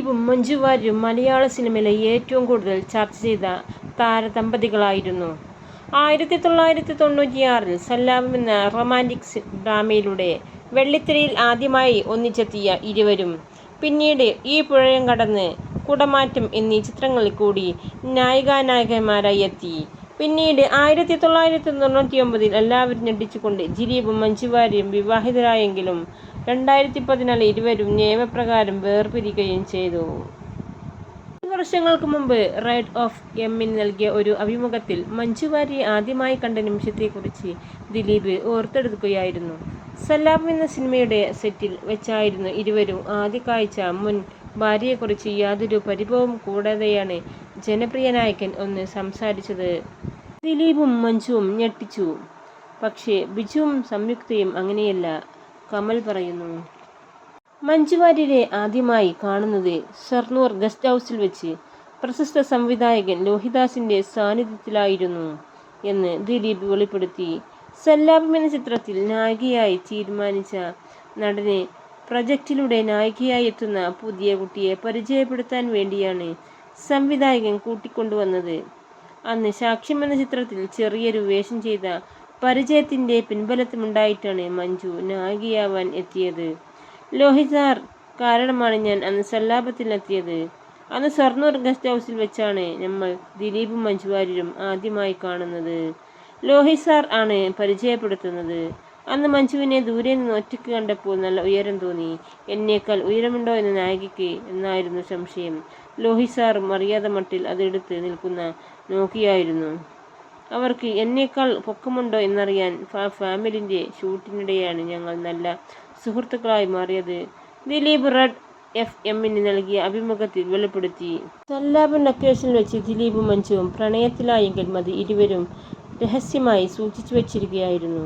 ദിലീപും മഞ്ജു വാര്യരും മലയാള സിനിമയിലെ ഏറ്റവും കൂടുതൽ ചർച്ച ചെയ്ത താരദമ്പതികളായിരുന്നു. ആയിരത്തി തൊള്ളായിരത്തി തൊണ്ണൂറ്റിയാറിൽ സല്ലാപം എന്ന റൊമാന്റിക് ഡ്രാമയിലൂടെ വെള്ളിത്തിരയിൽ ആദ്യമായി ഒന്നിച്ചെത്തിയ ഇരുവരും പിന്നീട് ഈ പുഴയം കടന്ന്, കുടമാറ്റം എന്നീ ചിത്രങ്ങളിൽ കൂടി നായികാനായകന്മാരായി എത്തി. പിന്നീട് ആയിരത്തി തൊള്ളായിരത്തി തൊണ്ണൂറ്റി ഒമ്പതിൽ എല്ലാവരും ഞെട്ടിച്ചുകൊണ്ട് ദിലീപും മഞ്ജു വാര്യരും വിവാഹിതരായെങ്കിലും രണ്ടായിരത്തി പതിനാലിൽ ഇരുവരും നിയമപ്രകാരം വേർപിരിക്കുകയും ചെയ്തു. വർഷങ്ങൾക്ക് മുമ്പ് റൈറ്റ് ഓഫ് എമ്മിന് നൽകിയ ഒരു അഭിമുഖത്തിൽ മഞ്ജു വാര്യരെ ആദ്യമായി കണ്ട നിമിഷത്തെക്കുറിച്ച് ദിലീപ് ഓർത്തെടുക്കുകയായിരുന്നു. സലാം എന്ന സിനിമയുടെ സെറ്റിൽ വെച്ചായിരുന്നു ഇരുവരും ആദ്യ കാഴ്ച. മുൻ ഭാര്യയെക്കുറിച്ച് യാതൊരു പരിഭവവും കൂടാതെയാണ് ജനപ്രിയ നായകൻ ഒന്ന് സംസാരിച്ചത്. ദിലീപും മഞ്ജുവും ഞെട്ടിച്ചു. പക്ഷേ ബിജുവും സംയുക്തയും അങ്ങനെയല്ല. കമൽ പറയുന്നു. മഞ്ജു വാര്യരെ ആദ്യമായി കാണുന്നത് ഷർണൂർ ഗസ്റ്റ് ഹൗസിൽ വെച്ച് പ്രശസ്ത സംവിധായകൻ ലോഹിദാസിന്റെ സാന്നിധ്യത്തിലായിരുന്നു എന്ന് ദിലീപ് വെളിപ്പെടുത്തി. സല്ലാപം എന്ന ചിത്രത്തിൽ നായികയായി തീരുമാനിച്ച നടനെ പ്രൊജക്ടിലൂടെ നായികയായി എത്തുന്ന പുതിയ കുട്ടിയെ പരിചയപ്പെടുത്താൻ വേണ്ടിയാണ് സംവിധായകൻ കൂട്ടിക്കൊണ്ടുവന്നത്. അന്ന് സാക്ഷ്യം എന്ന ചിത്രത്തിൽ ചെറിയൊരു വേഷം ചെയ്ത പരിചയത്തിന്റെ പിൻബലമുണ്ടായിട്ടാണ് മഞ്ജു നായികയാവാൻ എത്തിയത്. ലോഹിത് സാർ കാരണമാണ് ഞാൻ അന്ന് സല്ലാപത്തിനെത്തിയത്. അന്ന് ഷൊർണൂർ ഗസ്റ്റ് ഹൗസിൽ വെച്ചാണ് നമ്മൾ ദിലീപും മഞ്ജുവാര്യരും ആദ്യമായി കാണുന്നത്. ലോഹിത് സാർ ആണ് പരിചയപ്പെടുത്തുന്നത്. അന്ന് മഞ്ജുവിനെ ദൂരെ നിന്ന് ഒറ്റയ്ക്ക് കണ്ടപ്പോൾ നല്ല ഉയരം തോന്നി. എന്നേക്കാൾ ഉയരമുണ്ടോ എന്ന് നായികയ്ക്ക് എന്നായിരുന്നു സംശയം. ലോഹിത് സാറും അറിയാത്തമട്ടിൽ മട്ടിൽ അതെടുത്ത് നിൽക്കുന്ന നോക്കിയായിരുന്നു. അവർക്ക് എന്നേക്കാൾ പൊക്കമുണ്ടോ എന്നറിയാൻ ഫിലിമിന്റെ ഷൂട്ടിനിടെയാണ് ഞങ്ങൾ നല്ല സുഹൃത്തുക്കളായി മാറിയത് ദിലീപ് റെഡ് എഫ് എമ്മിന് നൽകിയ അഭിമുഖത്തിൽ വെളിപ്പെടുത്തി. സല്ലാപൻ ലൊക്കേഷനിൽ വെച്ച് ദിലീപും മഞ്ജുവും പ്രണയത്തിലായെങ്കിൽ മതി ഇരുവരും രഹസ്യമായി സൂക്ഷിച്ചു വച്ചിരിക്കുകയായിരുന്നു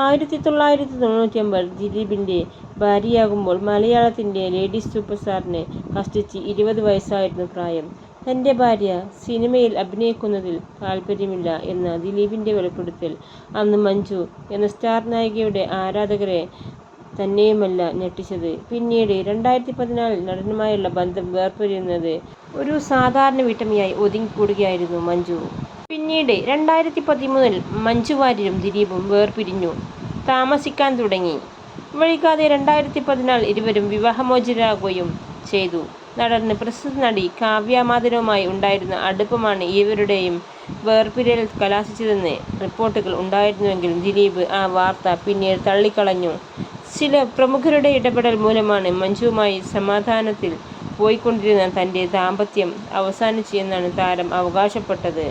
ആയിരത്തി തൊള്ളായിരത്തി തൊണ്ണൂറ്റി അമ്പത് ദിലീപിന്റെ ഭാര്യയാകുമ്പോൾ മലയാളത്തിന്റെ ലേഡീസ് സൂപ്പർ സ്റ്റാറിനെ കഷ്ടിച്ച് ഇരുപത് വയസ്സായിരുന്നു പ്രായം. തന്റെ ഭാര്യ സിനിമയിൽ അഭിനയിക്കുന്നതിൽ താൽപര്യമില്ല എന്ന ദിലീപിന്റെ വെളിപ്പെടുത്തൽ അന്ന് മഞ്ജു എന്ന സ്റ്റാർ നായികയുടെ ആരാധകരെ തന്നെയുമല്ല ഞെട്ടിച്ചത്. പിന്നീട് രണ്ടായിരത്തി പതിനാലിൽ നടനുമായുള്ള ബന്ധം വേർപിരിയുന്നത് ഒരു സാധാരണ വീട്ടമ്മയായി ഒതുങ്ങിക്കൂടുകയായിരുന്നു മഞ്ജു. പിന്നീട് രണ്ടായിരത്തി പതിമൂന്നിൽ മഞ്ജു വാര്യരും ദിലീപും വേർപിരിഞ്ഞു താമസിക്കാൻ തുടങ്ങി. വഴിക്കാതെ രണ്ടായിരത്തി പതിനാല് ഇരുവരും വിവാഹമോചിതരാകുകയും ചെയ്തു. നടന് പ്രശസ്ത നടി കാവ്യ ഉണ്ടായിരുന്ന അടുപ്പമാണ് ഇവരുടെയും വേർപിരിയൽ കലാശിച്ചതെന്ന് റിപ്പോർട്ടുകൾ ഉണ്ടായിരുന്നുവെങ്കിലും ദിലീപ് ആ വാർത്ത പിന്നീട് തള്ളിക്കളഞ്ഞു. ചില പ്രമുഖരുടെ ഇടപെടൽ മൂലമാണ് മഞ്ജുവുമായി സമാധാനത്തിൽ പോയിക്കൊണ്ടിരുന്ന തന്റെ ദാമ്പത്യം അവസാനിച്ചു എന്നാണ് താരം അവകാശപ്പെട്ടത്.